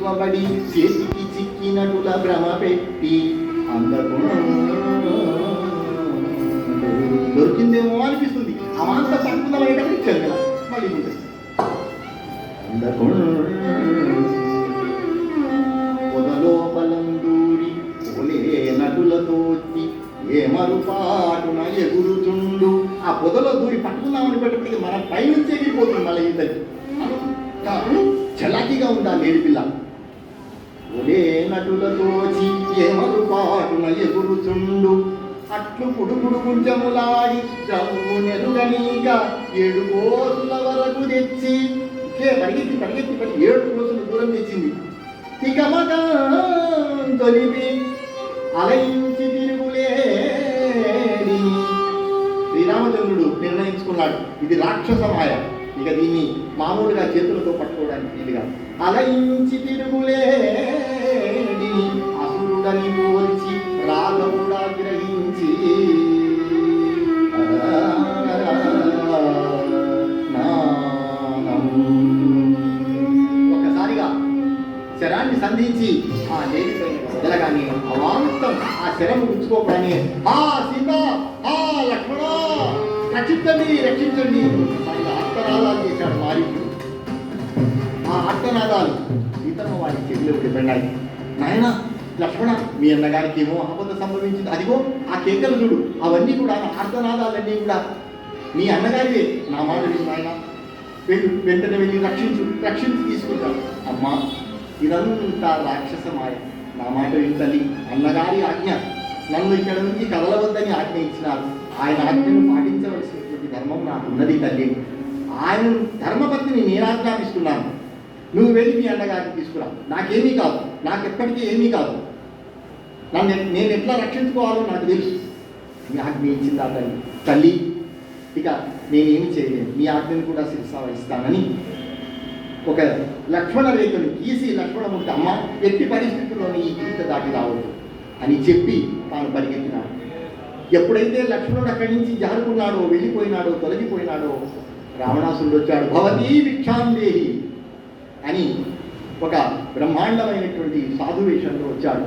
విలువబడి చేతికి చిక్కినటుల భ్రమ పెట్టి అందకుండా దొరికిందేమో అనిపిస్తుంది. అమాంత పట్టుకుందాం అయ్యేటప్పుడు ఇచ్చారు కదా మళ్ళీ పొదలోపలందూరి పోలే నటులతోచి ఏ మరుపాటున ఎగురుచుండు. ఆ పొదలో దూరి పట్టుకుందామని పెట్టినప్పటికీ మన పైనుంచి ఎగిరిపోతుంది మళ్ళీ ఇంతకి. చలాకీగా ఉందా లేడి పిల్ల? ఒలే నటులతో చీకేమలు పాటున ఎగురుచుండు అట్లు పుడుపుడు గుంజములాడి జమ్ము నెరుగనీగా ఏడు రోజుల వరకు తెచ్చి. పరిగెత్తి పరిగెత్తి పరి ఏడు రోజుల దూరం తెచ్చింది. తికమక తొలిపి అలయించి తిరుగులేడి శ్రీరామచంద్రుడు నిర్ణయించుకున్నాడు. ఇది రాక్షస మాయ. ఇక దీన్ని మామూలుగా చేతులతో పట్టుకోవడానికి వీలుగా అలయించి తిరుగులేడి అసురుడని పోల్చి రాగముడా గ్రహించి. ఒక్కసారిగా శరాన్ని సంధించి ఆ దేవిపై వదలగానే అవాంతం ఆ శరం ఉంచుకోగానే ఆ సీత ఆ లక్ష్మణ రక్షించండి రక్షించండి. వారి చెవిలోకి నాయన లక్ష్మణ మీ అన్నగారికి ఏమో ఆపద సంభవించింది. అదిగో ఆ కేకలు చూడు. అవన్నీ కూడా ఆ కూడా. మీ అన్నగారివే నా మాట నాయన. వెళ్ళు వెంటనే వెళ్ళి రక్షించు రక్షించి తీసుకుంటాను. అమ్మా ఇదంతా రాక్షస మాయ నా మాట విను అన్నగారి ఆజ్ఞ. నన్ను ఇక్కడ నుంచి కదలవద్దని ఆజ్ఞ ఇచ్చినారు ఆయన ఆజ్ఞను పాటించవలసినటువంటి ధర్మం నాకు ఉన్నది తల్లి. ఆయన ధర్మపత్ని నేను ఆజ్ఞాపిస్తున్నాను నువ్వు వెళ్ళి మీ అన్నగారిని తీసుకురా. నాకేమీ కాదు. నాకు ఎప్పటికీ ఏమీ కాదు. నన్ను నేను ఎట్లా రక్షించుకోవాలో నాకు తెలుసు. మీ ఆజ్ఞ ఇచ్చింది తల్లి తల్లి ఇక నేనేమి చేయలేను. మీ ఆజ్ఞను కూడా శిరసా ఒక లక్ష్మణ రేఖను గీసి లక్ష్మణమూర్తి అమ్మ ఎట్టి పరిస్థితుల్లోని ఈ గీత దాటి రావద్దు అని చెప్పి తాను పరిగెత్తినాడు. ఎప్పుడైతే లక్ష్మణుడు అక్కడి నుంచి జారుకున్నాడో వెళ్ళిపోయినాడో తొలగిపోయినాడో రావణాసుడు వచ్చాడు. భవతీ భిక్షాందేహి అని ఒక బ్రహ్మాండమైనటువంటి సాధువేషంలో వచ్చాడు.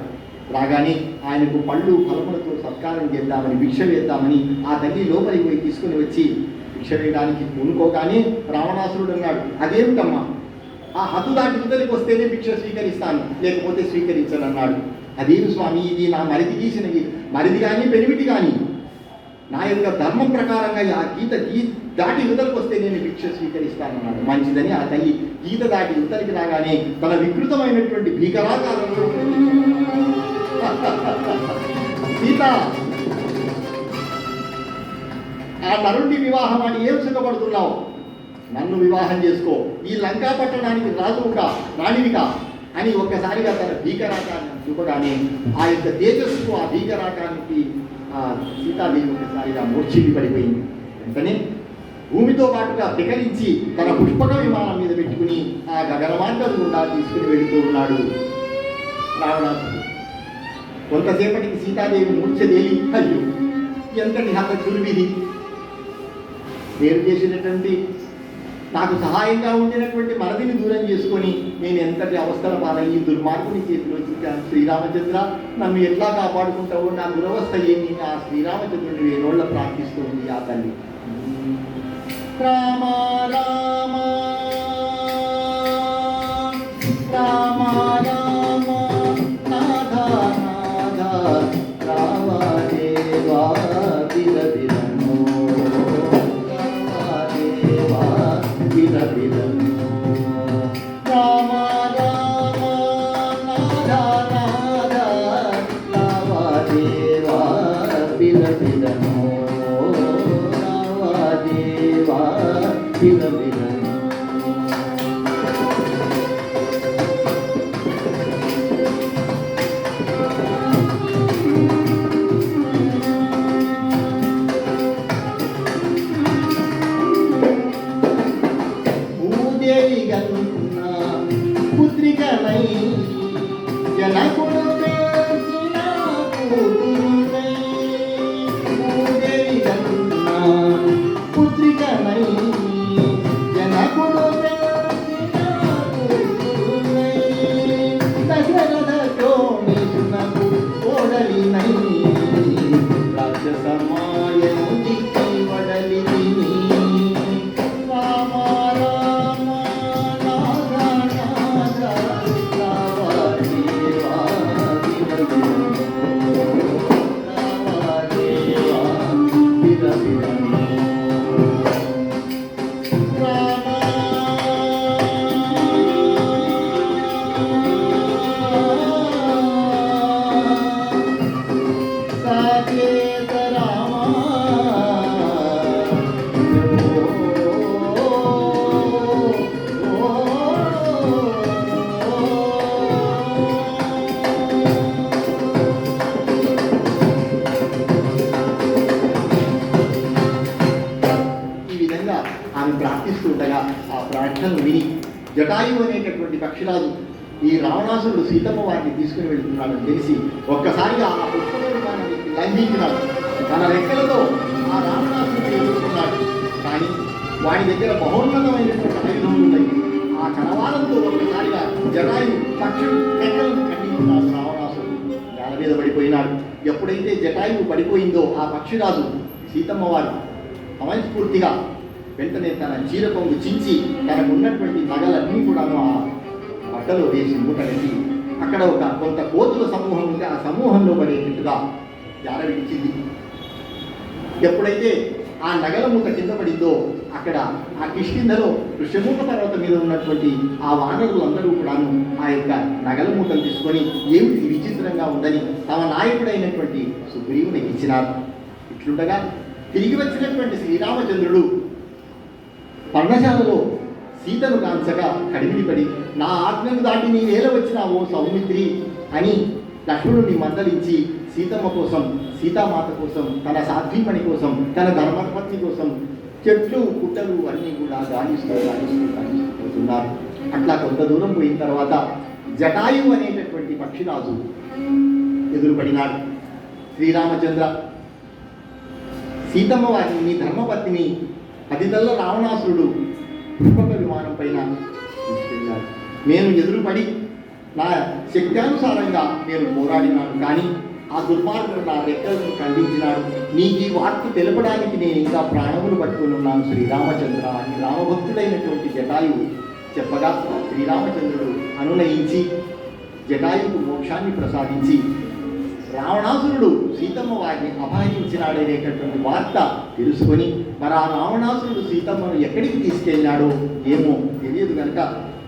రాగానే ఆయనకు పళ్ళు ఫలములతో సత్కారం చేద్దామని భిక్ష వేద్దామని ఆ తల్లి లోపలికి పోయి తీసుకుని వచ్చి భిక్ష వేయడానికి పూనుకోగానే రావణాసురుడు అన్నాడు అదేమిటమ్మా? ఆ హతు దాటి ఇద్దరికి వస్తేనే భిక్ష స్వీకరిస్తాను లేకపోతే స్వీకరించను అన్నాడు అదేమి స్వామి ఇది నా మరిది గీసినది. మరిది కానీ పెనిమిటి కానీ నా యొక్క ధర్మం ప్రకారంగా ఆ గీత గీ దాటి యువతలకు వస్తే నేను భిక్ష స్వీకరిస్తానన్నాడు. మంచిదని ఆ తల్లి గీత దాటి యువతలకి రాగానే తన వికృతమైనటువంటి భీకరాకారంలో సీత ఆ నరుణ్ణి వివాహం అని ఏం సుఖపడుతున్నావు? నన్ను వివాహం చేసుకో. ఈ లంకా పట్టణానికి రాజువుగా రాణివిగా అని ఒక్కసారిగా తన భీకరాకాన్ని చూపగానే ఆ యొక్క తేజస్సు ఆ భీకరాకానికి సీతాదేవి ఒకసారిగా మూర్ఛిల్లి పడిపోయింది వెంటనే భూమితో పాటుగా వికరించి తన పుష్పక విమానం మీద పెట్టుకుని ఆ గగనమార్గం గుండా తీసుకుని వెళుతూ ఉన్నాడు రావణాసుడు కొంతసేపటికి సీతాదేవి మూర్ఛదేవి అయ్యో ఎంతటి హత చురువిది పేరు చేసినటువంటి నాకు సహాయంగా ఉండినటువంటి మనదిని దూరం చేసుకొని నేను ఎంతటి అవస్థల పాలయ్యి దుర్మార్గుని చేతిలో చిక్కాను శ్రీరామచంద్ర నన్ను ఎట్లా కాపాడుకుంటావు నా దురవస్థ ఏమి ఆ శ్రీరామచంద్రుని వేణోళ్ళ ప్రార్థిస్తుంది ఆ తల్లి. రామ రామ రామ. బిర దేవా పక్షిరాజు ఈ రావణాసురుడు సీతమ్మ వారిని తీసుకుని వెళ్తున్నాడని తెలిసి ఒక్కసారిగా ఆ పుష్పదేవుడు విమానాన్ని లంఘించినాడు. తన రెక్కలతో ఆ రావణాసురుడు ఎదుర్కొన్నాడు కానీ వాడి దగ్గర మహోన్నతమైనటువంటి ఆయుధములు ఉన్నాయి ఆ కనవాలంతో ఒక్కసారిగా జటాయు పక్షుడు రెక్కలను ఖండించినాడు రావణాసురుడు. దాని మీద పడిపోయినాడు. ఎప్పుడైతే జటాయువు పడిపోయిందో ఆ పక్షిరాజు సీతమ్మ వారు సమయస్ఫూర్తిగా వెంటనే తన చీర చించి తనకు ఉన్నటువంటి నగలన్నీ కూడాను ఆ బట్టలో వేసి మూటగట్టి అక్కడ ఒక కొంత కోతుల సమూహం ఉంటే ఆ సమూహంలో పడేటట్టుగా జారవిడిచింది. ఎప్పుడైతే ఆ నగల మూట కింద పడిందో అక్కడ ఆ కిష్కిందలో ఋషముఖ పర్వతం మీద ఉన్నటువంటి ఆ వానరులందరూ కూడాను ఆ యొక్క నగల మూటలు తీసుకొని ఏమిటి విచిత్రంగా ఉందని తమ నాయకుడైనటువంటి సుగ్రీవునికి ఇచ్చినారు. ఇట్లుండగా తిరిగి వచ్చినటువంటి శ్రీరామచంద్రుడు పర్ణశాలలో సీతను కాంచగా కడిగిడిపడి నా ఆజ్ఞను దాటి నీ వేల వచ్చినావో సౌమిత్రి అని లక్ష్మణుని మందలించి సీతమ్మ కోసం సీతామాత కోసం తన సాధ్వీమణి కోసం తన ధర్మపత్ని కోసం చెట్లు పుట్టలు అన్నీ కూడా గాలిస్తూ గాలిస్తూ గాలిస్తూ అట్లా కొంత దూరం పోయిన తర్వాత జటాయు అనేటటువంటి పక్షిరాజు ఎదురుపడినాడు. శ్రీరామచంద్ర సీతమ్మ వారిని ధర్మపత్నిని పదిదల్ల రావణాసురుడు పుష్పక విమానం పైన తీసుకెళ్ళాడు. నేను ఎదురుపడి నా శక్త్యానుసారంగా నేను పోరాడినాను కానీ ఆ దుర్మార్గుడు నా రెక్కలను ఖండించినాడు. నీకు ఈ వార్త తెలపడానికి నేను ఇంకా ప్రాణములు పట్టుకుని ఉన్నాను శ్రీరామచంద్ర అని రామభక్తుడైనటువంటి జటాయువు చెప్పగా శ్రీరామచంద్రుడు అనునయించి జటాయుకు మోక్షాన్ని ప్రసాదించి రావణాసురుడు సీతమ్మ వారిని అపహరించినాడనేటటువంటి వార్త తెలుసుకొని మరి ఆ రావణాసురుడు సీతమ్మను ఎక్కడికి తీసుకెళ్ళాడో ఏమో తెలియదు కనుక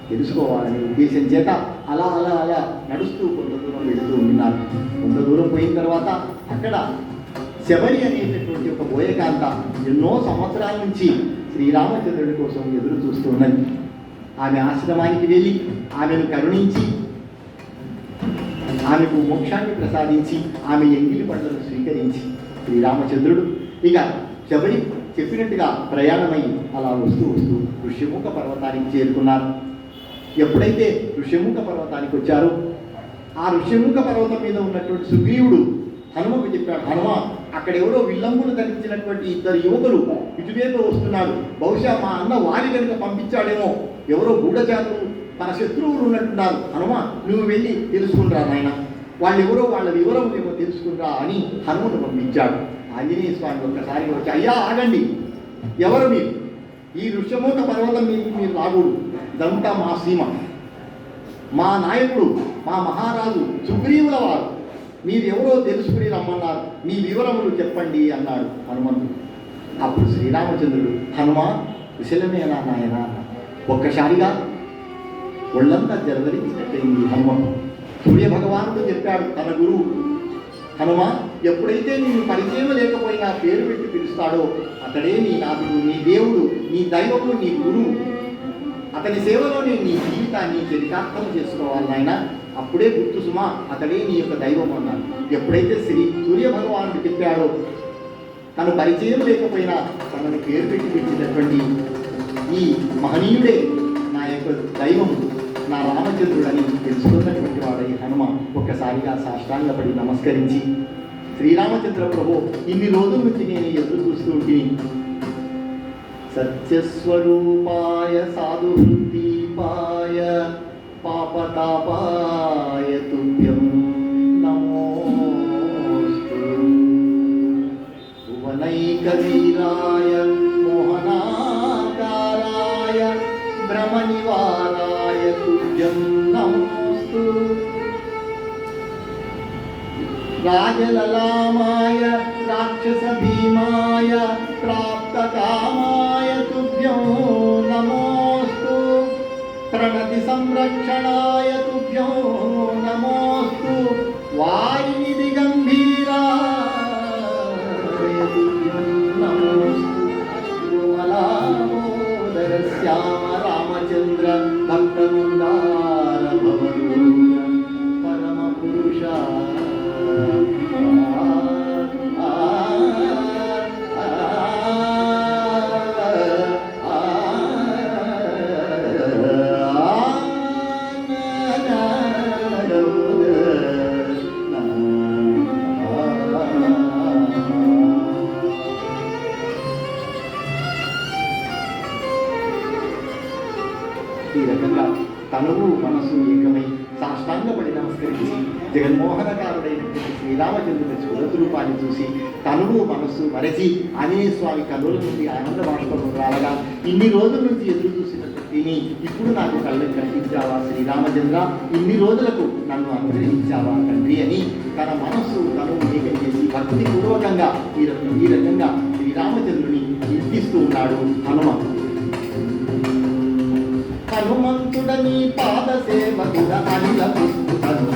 తెలుసుకోవాలని ఉద్దేశం చేత అలా అలా అలా నడుస్తూ కొంత దూరం వెళుతూ ఉన్నారు. కొంత దూరం పోయిన తర్వాత అక్కడ శబరి అనేటటువంటి ఒక బోయకాంత ఎన్నో సంవత్సరాల నుంచి శ్రీరామచంద్రుడి కోసం ఎదురు చూస్తూ ఉన్నది. ఆమె ఆశ్రమానికి వెళ్ళి ఆమెను కరుణించి ఆమెకు మోక్షాన్ని ప్రసాదించి ఆమె ఎంగిలి పండ్లను స్వీకరించి శ్రీరామచంద్రుడు ఇక శబరి చెప్పినట్టుగా ప్రయాణమై అలా వస్తూ వస్తూ ఋష్యముఖ పర్వతానికి చేరుకున్నారు. ఎప్పుడైతే ఋష్యముఖ పర్వతానికి వచ్చారో ఆ ఋష్యముఖ పర్వతం మీద ఉన్నటువంటి సుగ్రీవుడు హనుమకు చెప్పాడు హనుమ అక్కడ ఎవరో విల్లంబులు ధరించినటువంటి ఇద్దరు యువకులు ఇటువైపు వస్తున్నారు. బహుశా మా అన్న వారి కనుక పంపించాడేమో. ఎవరో గూఢచారులు తన శత్రువులు ఉన్నట్టున్నారు. హనుమ నువ్వు వెళ్ళి తెలుసుకుంటా నాయన. వాళ్ళు ఎవరో వాళ్ళ వివరం ఏమో తెలుసుకుంటా అని హనుమను పంపించాడు. ఆంజనేయ స్వామి ఒక్కసారి వచ్చి అయ్యా ఆగండి. ఎవరు మీరు? ఈ ఋషమూక పర్వతం మీకు మీరు రాకూడదు ఇదంతా మా సీమ. మా నాయకుడు మా మహారాజు సుగ్రీవుల వారు. మీరెవరో తెలుసుకుని రమ్మన్నారు. మీ వివరములు చెప్పండి అన్నాడు హనుమంతుడు. అప్పుడు శ్రీరామచంద్రుడు హనుమా విశలమేనా నాయన? ఒక్కసారిగా ఒళ్ళంతా జలదరించినట్టయింది హనుమంతుడు. సూర్య భగవానుడు చెప్పాడు తన గురువు హనుమ ఎప్పుడైతే నేను పరిచయం పేరు పెట్టి పిలుస్తాడో అతడే నీ నాథుడు నీ దేవుడు నీ దైవము నీ గురువు అతని సేవలోనే నీ జీవితాన్ని చరితార్థం చేసుకోవాలి నాయన. అప్పుడే గుర్తు సుమా అతడే నీ యొక్క దైవం అన్నాడు. ఎప్పుడైతే శ్రీ సూర్య భగవానుడు చెప్పాడో తను పరిచయం లేకపోయినా తనని పేరు పెట్టి పిలిచినటువంటి ఈ మహనీయుడే నా యొక్క దైవం నా రామచంద్రుడని తెలుసుకున్నటువంటి వాడై హనుమ ఒక్కసారిగా సాష్టాంగపడి నమస్కరించి శ్రీరామచంద్ర ప్రభు ఇన్ని రోజుల నుంచి నేను ఎదురు చూస్తూ సత్యస్వరూపాయ సాధు దీపాయ పాపతాపాయ తుభ్యం నమోస్తు. భువనైకవీరాయ రాజలలామాయ రాక్షస భీమాయ ప్రాప్తకామాయ తుభ్యం నమోస్తు ప్రణతి సంరక్షణాయ తుభ్యం నమోస్తు వాయునిధి గంభీరాయ తుభ్యం నమోస్తు మనస్సు మరచి ఆంజనేయ స్వామి కనుల నుండి ఆనంద బాష్పం రాలగా ఇన్ని రోజుల నుంచి ఎదురు చూసినటువంటి ఇప్పుడు నాకు కళ్ళకు కనిపించావా శ్రీరామచంద్ర? ఇన్ని రోజులకు నన్ను అనుగ్రహించావా తండ్రి అని తన మనస్సు తను ఏకం చేసి భక్తి పూర్వకంగా ఈ రకం ఈ రకంగా శ్రీరామచంద్రుని కీర్తిస్తూ ఉన్నాడు హనుమంతుడు. హనుమంతుడని పాద సేవకుడ అనిల పుట్టుకను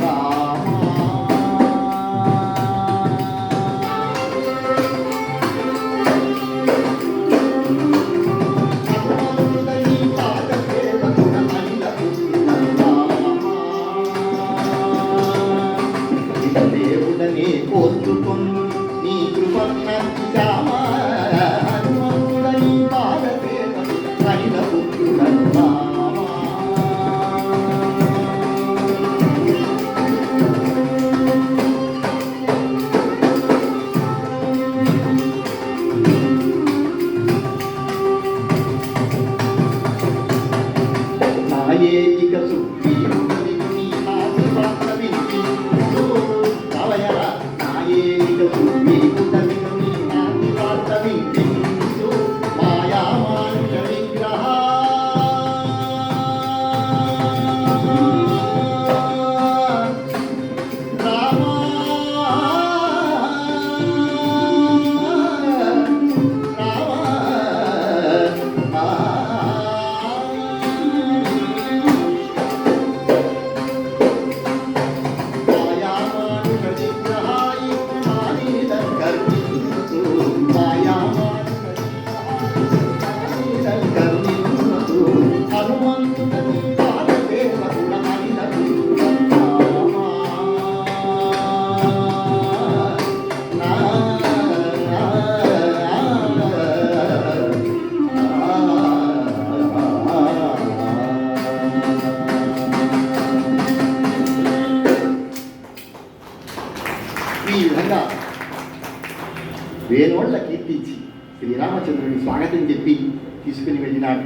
వెళ్ళినాడు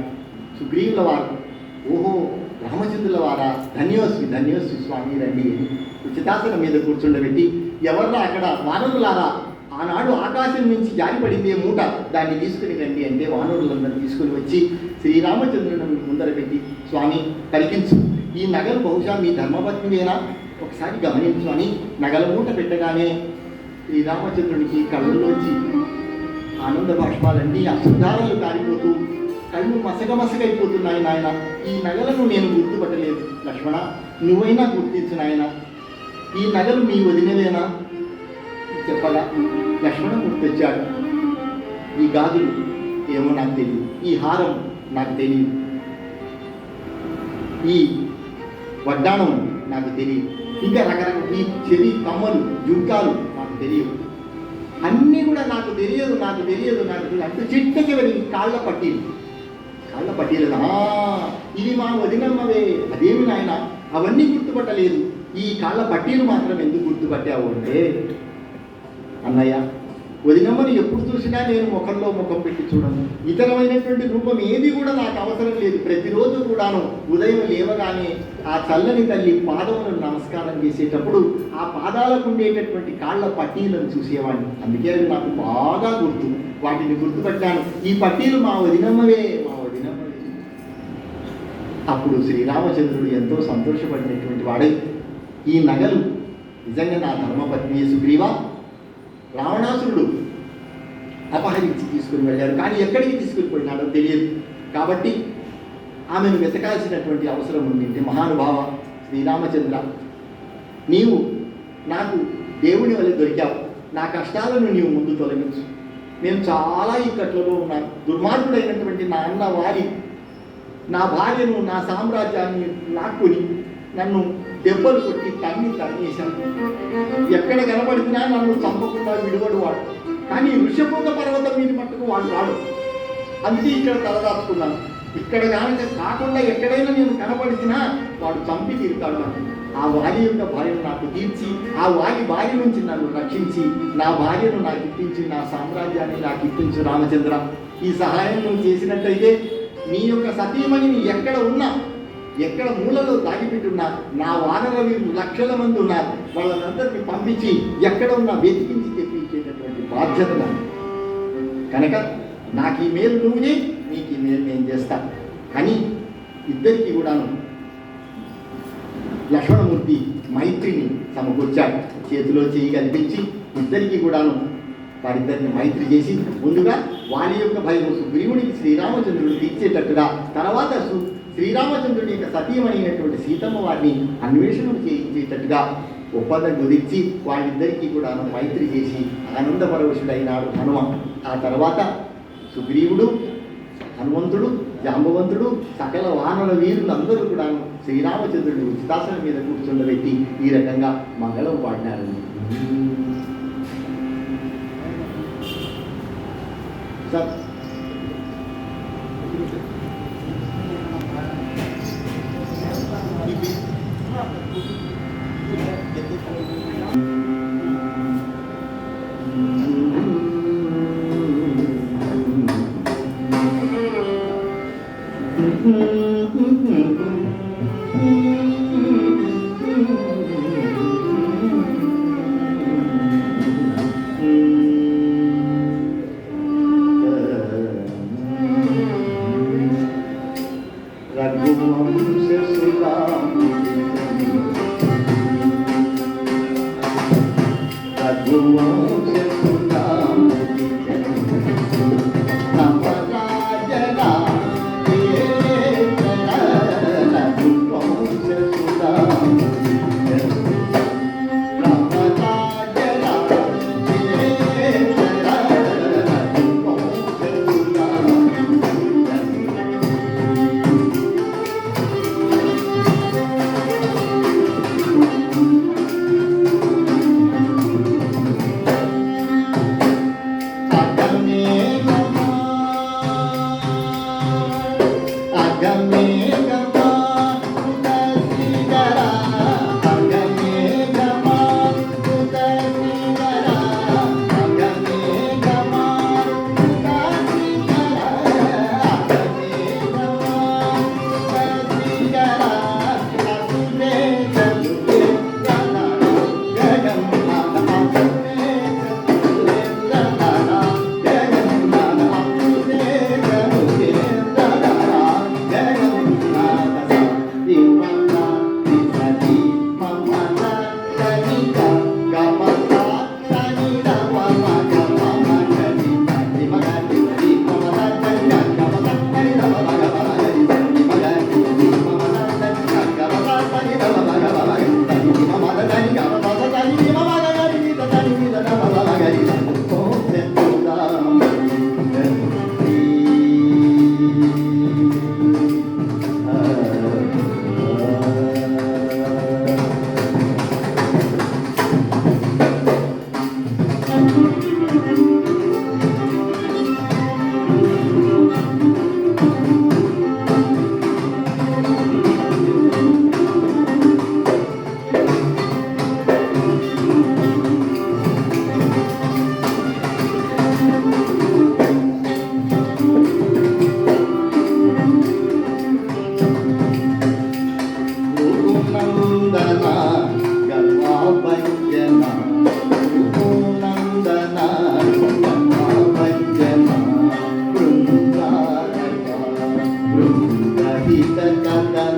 సుగ్రీవుల వారు ఓహో రామచంద్రుల వారా ధన్యోస్వి ధన్యోస్వి స్వామి రండి అని ఉచితాసనం మీద కూర్చుండబెట్టి ఎవర్రా అక్కడ వానరులారా? ఆనాడు ఆకాశం నుంచి జారిపడింది మూట దాన్ని తీసుకుని రండి అంటే వానరులందరూ తీసుకుని వచ్చి శ్రీరామచంద్రుని ముందర పెట్టి స్వామి పలికించు. ఈ నగలు బహుశా మీ ధర్మపత్నివేనా? ఒకసారి గమనించు అని నగల మూట పెట్టగానే శ్రీరామచంద్రునికి కళ్ళల్లోంచి ఆనంద భాష్పాలన్నీ అశుద్ధాలను కారిపోతూ కళ్ళు మసక మసగైపోతున్నాయి నాయన. ఈ నగలను నేను గుర్తుపట్టలేదు. లక్ష్మణ నువ్వైనా గుర్తించు నాయన. ఈ నగలు మీ వదినదేనా చెప్పగా లక్ష్మణ గుర్తొచ్చాడు. ఈ గాజులు ఏమో నాకు తెలియదు ఈ హారం నాకు తెలియదు ఈ వడ్డాణం నాకు తెలియదు ఇంకా రకరకాల ఈ చెవి కమ్మలు జుంకాలు నాకు తెలియదు అన్నీ కూడా నాకు తెలియదు నాకు తెలియదు నాకు తెలియదు. అంటే చిట్ట చివరి కాళ్ళ పట్టింది. కాళ్ళ పట్టీలు ఇది ఇవి మా వదినమ్మవే. అదేమి నాయన? అవన్నీ గుర్తుపట్టలేదు. ఈ కాళ్ళ పట్టీలు మాత్రం ఎందుకు గుర్తుపట్టావు అంటే అన్నయ్య వదినమ్మని ఎప్పుడు చూసినా నేను ముఖంలో ముఖం పెట్టి చూడను. ఇతరమైనటువంటి రూపం ఏది కూడా నాకు అవసరం లేదు. ప్రతిరోజు కూడాను ఉదయం లేవగానే ఆ చల్లని తల్లి పాదములను నమస్కారం చేసేటప్పుడు ఆ పాదాలకు ఉండేటటువంటి కాళ్ళ పట్టీలను చూసేవాడిని. అందుకే నాకు బాగా గుర్తు. వాటిని గుర్తుపట్టాను. ఈ పట్టీలు మా వదినమ్మవే. అప్పుడు శ్రీరామచంద్రుడు ఎంతో సంతోషపడినటువంటి వాడై ఈ నగలు నిజంగా నా ధర్మపత్ని సుగ్రీవా? రావణాసురుడు అపహరించి తీసుకుని వెళ్ళాడు. కానీ ఎక్కడికి తీసుకుని పోయినాడో తెలియదు. కాబట్టి ఆమెను వెతకాల్సినటువంటి అవసరం ఉంది. మహానుభావ శ్రీరామచంద్ర నీవు నాకు దేవుని వల్ల దొరికావు. నా కష్టాలను నీవు ముందు తొలగించు. నేను చాలా ఇక్కట్లలో ఉన్నాను. దుర్మార్గుడైనటువంటి నా అన్న వారి నా భార్యను నా సామ్రాజ్యాన్ని లాక్కుని నన్ను దెబ్బలు కొట్టి తన్ని తరిమేశాను ఎక్కడ కనబడినా నన్ను చంపకుండా విడువడు వాడు. కానీ ఋషభోగ పర్వతం మీద మట్టుకు వాడు రాడు. అందుకే ఇక్కడ తలదాచుకున్నాను ఇక్కడ కనుక కాకుండా ఎక్కడైనా నేను కనబడినా వాడు చంపి తీరుతాడు నాకు ఆ వాలి యొక్క భార్యను నాకు తీర్చి ఆ వాలి భార్య నుంచి నన్ను రక్షించి నా భార్యను నాకు ఇప్పించి నా సామ్రాజ్యాన్ని నాకు ఇప్పించు రామచంద్ర. ఈ సహాయం నువ్వు చేసినట్టయితే నీ యొక్క సతీమణిని ఎక్కడ ఉన్నా ఎక్కడ మూలలో దాగిపెట్టున్నా నా వానర వీరు లక్షల మంది ఉన్నారు. వాళ్ళందరినీ పంపించి ఎక్కడ ఉన్నా వెతికించి తెప్పించేటటువంటి బాధ్యత కనుక నాకు ఈ మేలు నువ్వు చేయి నీకు ఈ మేలు నేను చేస్తాను కానీ ఇద్దరికి కూడాను లక్ష్మణమూర్తి మైత్రిని సమకూర్చాడు. చేతిలో చేయి కల్పించి ఇద్దరికి కూడాను వారిద్దరిని మైత్రి చేసి ముందుగా వారి యొక్క భయం సుగ్రీవుడికి శ్రీరామచంద్రుడు ఇచ్చేటట్టుగా తర్వాత శ్రీరామచంద్రుడి యొక్క సతీయమైనటువంటి సీతమ్మ వారిని అన్వేషణం చేయించేటట్టుగా ఒప్పందం కుదిర్చి వాళ్ళిద్దరికీ కూడా మైత్రి చేసి ఆనందపరవశుడైనాడు హనుమ. ఆ తర్వాత సుగ్రీవుడు హనుమంతుడు జాంబవంతుడు సకల వానర వీరులందరూ కూడా శ్రీరామచంద్రుడిని ఉచితాసనం మీద కూర్చుండబెట్టి ఈ రకంగా మంగళం Stop. a Lapitan ka na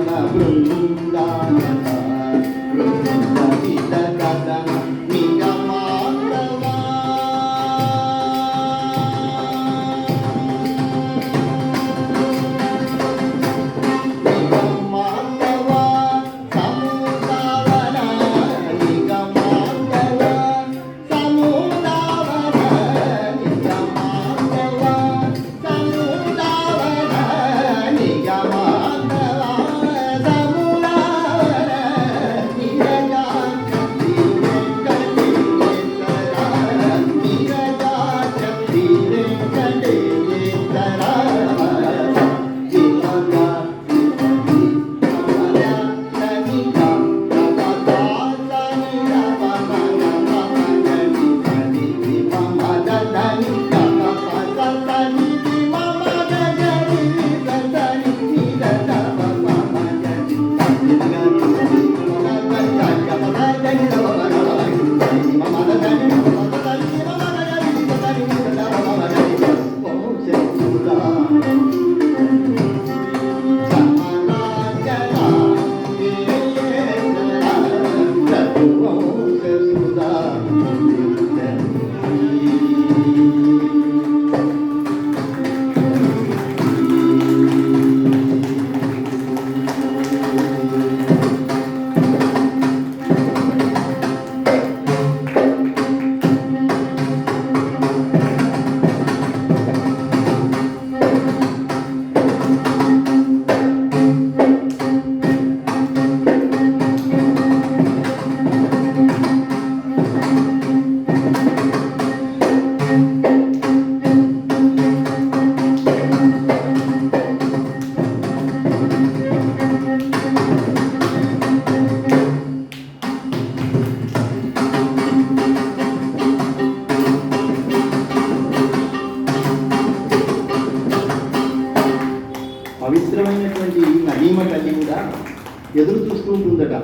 పాడినారు ఉంటుందట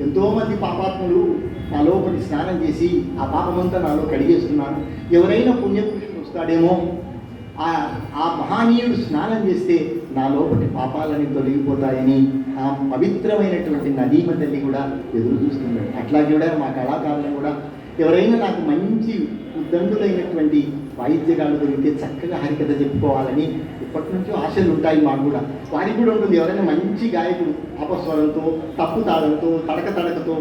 ఎంతోమంది పాపాత్ములు నా లోపలి స్నానం చేసి ఆ పాపమంతా నాలో కడిగేస్తున్నాను ఎవరైనా పుణ్యపురుషుడు వస్తాడేమో ఆ ఆ మహనీయుడు స్నానం చేస్తే నా లోపటి పాపాలని తొలగిపోతాయని ఆ పవిత్రమైనటువంటి నదీమ తల్లి కూడా ఎదురు చూస్తున్నాడు అట్లా కూడా మా కళాకారులు కూడా ఎవరైనా నాకు మంచి ఉద్దండులైనటువంటి వాయిద్యగాళ్ళు దొరికితే చక్కగా హరికథ చెప్పుకోవాలని ఇప్పటి నుంచో ఆశలు ఉంటాయి మాకు కూడా. వారికి కూడా ఉంటుంది ఎవరైనా మంచి గాయకుడు అపస్వరంతో తప్పు తాళంతో తడక తడకతో